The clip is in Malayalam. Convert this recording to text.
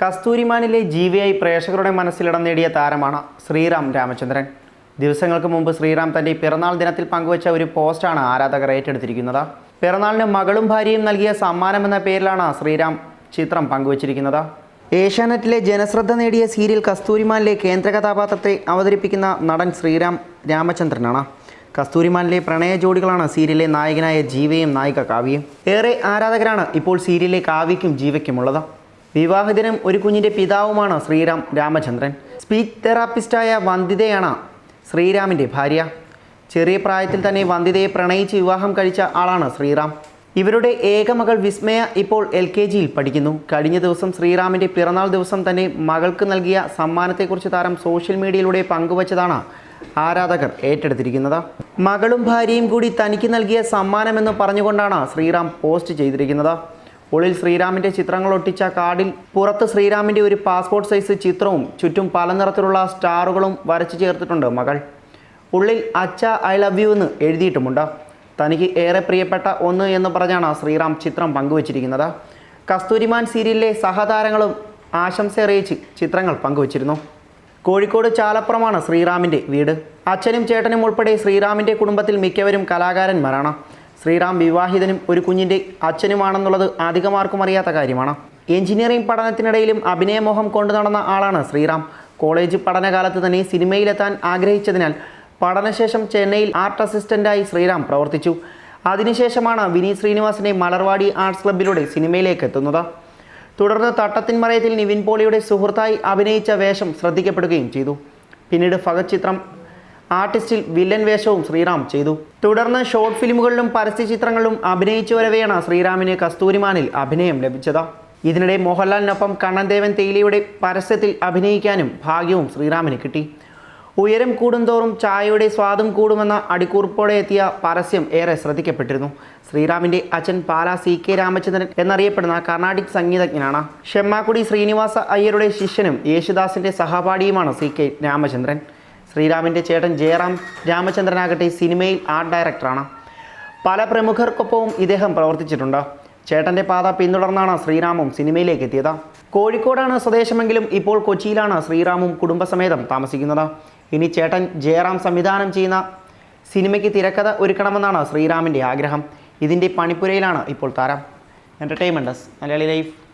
കസ്തൂരിമാനിലെ ജീവിയായി പ്രേക്ഷകരുടെ മനസ്സിലിടം നേടിയ താരമാണ് ശ്രീറാം രാമചന്ദ്രൻ. ദിവസങ്ങൾക്ക് മുമ്പ് ശ്രീറാം തന്റെ പിറന്നാൾ ദിനത്തിൽ പങ്കുവച്ച ഒരു പോസ്റ്റാണ് ആരാധകർ ഏറ്റെടുത്തിരിക്കുന്നത്. പിറന്നാളിന് മകളും ഭാര്യയും നൽകിയ സമ്മാനം എന്ന പേരിലാണ് ശ്രീറാം ചിത്രം പങ്കുവച്ചിരിക്കുന്നത്. ഏഷ്യാനെറ്റിലെ ജനശ്രദ്ധ നേടിയ സീരിയൽ കസ്തൂരിമാനിലെ കേന്ദ്ര കഥാപാത്രത്തെ അവതരിപ്പിക്കുന്ന നടൻ ശ്രീറാം രാമചന്ദ്രനാണ്. കസ്തൂരിമാനിലെ പ്രണയ ജോഡികളാണ് സീരിയലിലെ നായകനായ ജീവയും നായിക കാവ്യയും. ഏറെ ആരാധകരാണ് ഇപ്പോൾ സീരിയലിലെ കാവ്യയ്ക്കും ജീവയ്ക്കുമുള്ളത്. വിവാഹിതനും ഒരു കുഞ്ഞിന്റെ പിതാവുമാണ് ശ്രീറാം രാമചന്ദ്രൻ. സ്പീച്ച് തെറാപ്പിസ്റ്റായ വന്ദിതയാണ് ശ്രീരാമിന്റെ ഭാര്യ. ചെറിയ പ്രായത്തിൽ തന്നെ വന്ദിതയെ പ്രണയിച്ച് വിവാഹം കഴിച്ച ആളാണ് ശ്രീറാം ഇവരുടെ ഏക മകൾ വിസ്മയ ഇപ്പോൾ എൽ കെ ജിയിൽ പഠിക്കുന്നു. കഴിഞ്ഞ ദിവസം ശ്രീറാമിന്റെ പിറന്നാൾ ദിവസം തന്നെ മകൾക്ക് നൽകിയ സമ്മാനത്തെക്കുറിച്ച് താരം സോഷ്യൽ മീഡിയയിലൂടെ പങ്കുവച്ചതാണ് ആരാധകർ ഏറ്റെടുത്തിരിക്കുന്നത്. മകളും ഭാര്യയും കൂടി തനിക്ക് നൽകിയ സമ്മാനമെന്ന് പറഞ്ഞുകൊണ്ടാണ് ശ്രീറാം പോസ്റ്റ് ചെയ്തിരിക്കുന്നത്. ഉള്ളിൽ ശ്രീരാമിന്റെ ചിത്രങ്ങൾ ഒട്ടിച്ച കാർഡിൽ പുറത്ത് ശ്രീരാമിന്റെ ഒരു പാസ്പോർട്ട് സൈസ് ചിത്രവും ചുറ്റും പല നിറത്തിലുള്ള സ്റ്റാറുകളും വരച്ചു ചേർത്തിട്ടുണ്ട് മകൾ. ഉള്ളിൽ അച്ഛ ഐ ലവ് യു എന്ന് എഴുതിയിട്ടുമുണ്ട്. തനിക്ക് ഏറെ പ്രിയപ്പെട്ട ഒന്ന് എന്ന് പറഞ്ഞാണ് ശ്രീറാം ചിത്രം പങ്കുവച്ചിരിക്കുന്നത്. കസ്തൂരിമാൻ സീരിയലിലെ സഹതാരങ്ങളും ആശംസ അറിയിച്ച് ചിത്രങ്ങൾ പങ്കുവച്ചിരുന്നു. കോഴിക്കോട് ചാലപ്പുറമാണ് ശ്രീറാമിന്റെ വീട്. അച്ഛനും ചേട്ടനും ഉൾപ്പെടെ ശ്രീറാമിന്റെ കുടുംബത്തിൽ മിക്കവരും കലാകാരന്മാരാണ്. ശ്രീറാം വിവാഹിതനും ഒരു കുഞ്ഞിന്റെ അച്ഛനുമാണെന്നുള്ളത് അധികമാർക്കും അറിയാത്ത കാര്യമാണ്. എഞ്ചിനീയറിംഗ് പഠനത്തിനിടയിലും അഭിനയമോഹം കൊണ്ടു നടന്ന ആളാണ് ശ്രീറാം. കോളേജ് പഠനകാലത്ത് തന്നെ സിനിമയിലെത്താൻ ആഗ്രഹിച്ചതിനാൽ പഠനശേഷം ചെന്നൈയിൽ ആർട്ട് അസിസ്റ്റന്റായി ശ്രീറാം പ്രവർത്തിച്ചു. അതിനുശേഷമാണ് വിനീത് ശ്രീനിവാസിനെ മലർവാടി ആർട്സ് ക്ലബ്ബിലൂടെ സിനിമയിലേക്ക് എത്തുന്നത്. തുടർന്ന് തട്ടത്തിൻ മറയത്തിൽ നിവിൻ പോളിയുടെ സുഹൃത്തായി അഭിനയിച്ച വേഷം ശ്രദ്ധിക്കപ്പെടുകയും ചെയ്തു. പിന്നീട് ഫഗത് ചിത്രം ആർട്ടിസ്റ്റിൽ വില്ലൻ വേഷവും ശ്രീറാം ചെയ്തു. തുടർന്ന് ഷോർട്ട് ഫിലിമുകളിലും പരസ്യ ചിത്രങ്ങളിലും അഭിനയിച്ചു വരവെയാണ് ശ്രീറാമിന് കസ്തൂരിമാനിൽ അഭിനയം ലഭിച്ചത്. ഇതിനിടെ മോഹൻലാലിനൊപ്പം കണ്ണൻദേവൻ തേലിയുടെ പരസ്യത്തിൽ അഭിനയിക്കാനും ഭാഗ്യവും ശ്രീറാമിന് കിട്ടി. ഉയരം കൂടുന്തോറും ചായയുടെ സ്വാദും കൂടുമെന്ന അടിക്കുറിപ്പോടെ എത്തിയ പരസ്യം ഏറെ ശ്രദ്ധിക്കപ്പെട്ടിരുന്നു. ശ്രീറാമിന്റെ അച്ഛൻ പാല സി കെ രാമചന്ദ്രൻ എന്നറിയപ്പെടുന്ന കർണാടിക് സംഗീതജ്ഞനാണ്. ഷെമ്മാക്കുടി ശ്രീനിവാസ അയ്യരുടെ ശിഷ്യനും യേശുദാസിന്റെ സഹപാഠിയുമാണ് സി കെ രാമചന്ദ്രൻ. ശ്രീറാമിന്റെ ചേട്ടൻ ജയറാം രാമചന്ദ്രനാകട്ടെ സിനിമയിൽ ആർട്ട് ഡയറക്ടറാണ് പല പ്രമുഖർക്കൊപ്പവും ഇദ്ദേഹം പ്രവർത്തിച്ചിട്ടുണ്ട്. ചേട്ടന്റെ പാത പിന്തുടർന്നാണ് ശ്രീരാമും സിനിമയിലേക്ക് എത്തിയത്. കോഴിക്കോടാണ് സ്വദേശമെങ്കിലും ഇപ്പോൾ കൊച്ചിയിലാണ് ശ്രീറാമും കുടുംബസമേതം താമസിക്കുന്നത്. ഇനി ചേട്ടൻ ജയറാം സംവിധാനം ചെയ്യുന്ന സിനിമയ്ക്ക് തിരക്കഥ ഒരുക്കണമെന്നാണ് ശ്രീറാമിന്റെ ആഗ്രഹം. ഇതിന്റെ പണിപ്പുരയിലാണ് ഇപ്പോൾ താരം. എന്റർടൈൻമെന്റസ് മലയാളി ലൈഫ്